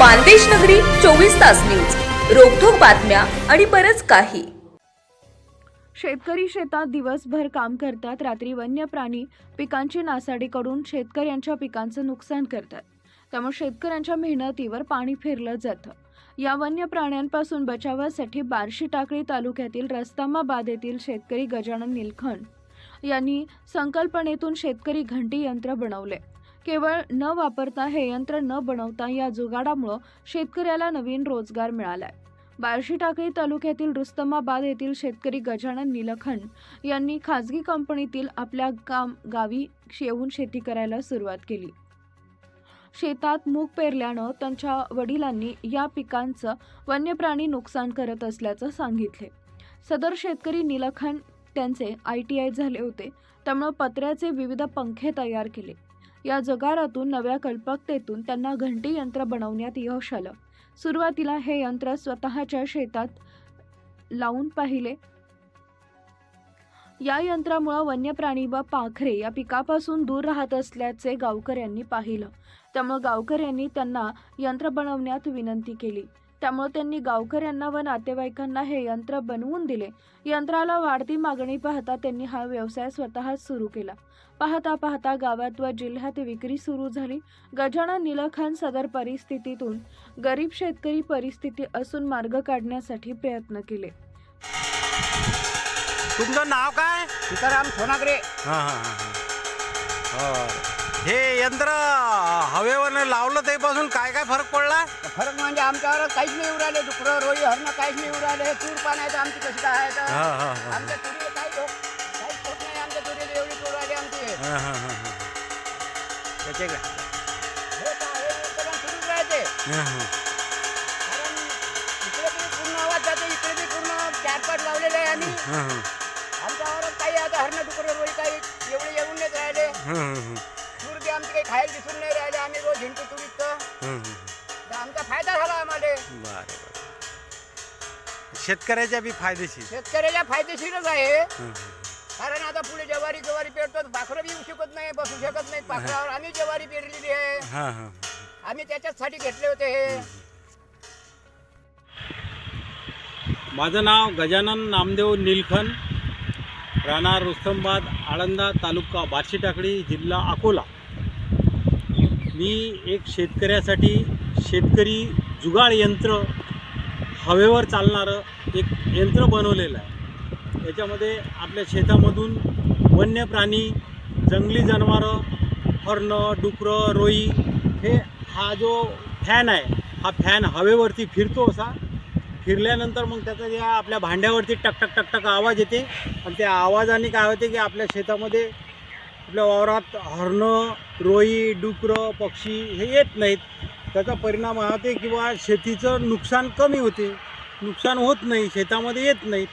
मानदेश नगरी चोवीस तास न्यूज. रोखोक बातम्या आणि बरच काही. शेतकरी शेतात दिवसभर काम करतात रात्री वन्य प्राणी पिकांची नासाडी करून शेतकऱ्यांच्या पिकांचं नुकसान करतात. त्यामुळे शेतकऱ्यांच्या मेहनतीवर पाणी फिरलं जातं. या वन्य प्राण्यांपासून बचावासाठी बार्शी टाकळी तालुक्यातील रस्तामाबाद येथील शेतकरी गजानन निलखंड यांनी संकल्पनेतून शेतकरी घंटी यंत्र बनवले. केवळ न वापरता हे यंत्र न बनवता या जुगाडामुळं शेतकऱ्याला नवीन रोजगार मिळालाय. बार्शी टाकळी तालुक्यातील रुस्तमाबाद येथील शेतकरी गजानन निलखंड यांनी खाजगी कंपनीतील आपल्या काम गावी येऊन शेती करायला सुरुवात केली. शेतात मूग पेरल्यानं त्यांच्या वडिलांनी या पिकांचं वन्यप्राणी नुकसान करत असल्याचं सांगितले. सदर शेतकरी निलखन त्यांचे आय टी आय झाले होते त्यामुळे पत्र्याचे विविध पंखे तयार केले. या जगारातून नव्या कल्पकतेतून त्यांना घंटी यंत्र बनवण्यात यश आलं. सुरुवातीला हे यंत्र स्वतःच्या शेतात लावून पाहिले. या यंत्रामुळे वन्य प्राणी व पाखरे या पिकापासून दूर राहत असल्याचे गावकऱ्यांनी पाहिलं. त्यामुळे गावकऱ्यांनी त्यांना यंत्र बनवण्यात विनंती केली. त्यामुळे त्यांनी गावकऱ्यांना व नातेवाईकांना हे यंत्र बनवून दिले. यंत्राला वाढती मागणी पाहता त्यांनी हा व्यवसाय स्वतःच सुरू केला. पाहता पाहता गावात व जिल्ह्यात विक्री सुरू झाली. गजानन निलखन सदर परिस्थितीतून गरीब शेतकरी परिस्थिती असून मार्ग काढण्यासाठी प्रयत्न केले. तुमचं नाव काय? सीताराम सोनागरे. हां हां. हां. हां यंत्र हवेवर लावलं तेपासून काय काय फरक पडला? फरक म्हणजे आमच्यावर काहीच नाही उराले डुकरं रोई हरणं काहीच नाही उराले तूर पाण्याचं आमची कशी काय आहे तर? हां हां हां. आमच्या तुरीला काही लोक काहीच होत नाही आमच्या तुरीला एवढी तूर आली आमची. हां त्याचे काय? हे काय उत्पादन सुरूच राहते. हां हां. कारण इकडे बी पूर्ण आवाज जाते इकडे बी पूर्ण चार पाच लावलेले आहे आम्ही. हां हां. आमच्यावर काही आता हरणं डुकरं रोई काही एवढे येऊन नाही राहिले. हां हां. काही खायला दिसून नाही राहिले आम्ही रोज हिंडतो तुरीत हां तर आमचा फायदा झाला आम्हाला. बरं शेतकऱ्याच्या बी फायदेशीर. शेतकऱ्याला फायदेशीरच आहे. कारण आता पुढे ज्वारी ज्वारी पेरतो भाकरं बी येऊ शकत नाही बसू शकत नाही. पाखरावर आम्ही ज्वारी पेरलेली आहे. हां हां आम्ही त्याच्याचसाठी घेतले होते हे. माझं नाव गजानन नामदेव निलखन. राहणार रुस्तमबाद आळंदा तालुका बार्शी टाकळी जिल्हा अकोला. मी एक शेतकऱ्यासाठी शेतकरी जुगाड यंत्र हवेवर चालणारं एक यंत्र बनवलेलं आहे. याच्यामध्ये आपल्या शेतामधून वन्य प्राणी जंगली जनावरं हरणं डुकरं रोई हे हा जो फॅन आहे हा फॅन हवेवरती फिरतो असा. फिरल्यानंतर मग त्याचा या आपल्या भांड्यावरती टक टक टक टक आवाज येते. आणि त्या आवाजाने काय होते की आपल्या शेतामध्ये आपल्या वावरात हरणं रोई डुकरं पक्षी हे येत नाहीत. त्याचा परिणाम हा किंवा शेतीचं नुकसान कमी होते. नुकसान होत नाही शेतामध्ये येत नाहीत.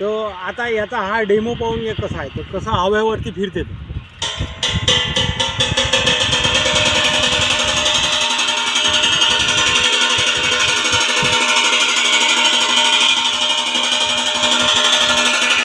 तर आता याचा हा डेमो पाहून हे कसा आहे? तर कसा हव्यावरती फिरते तो?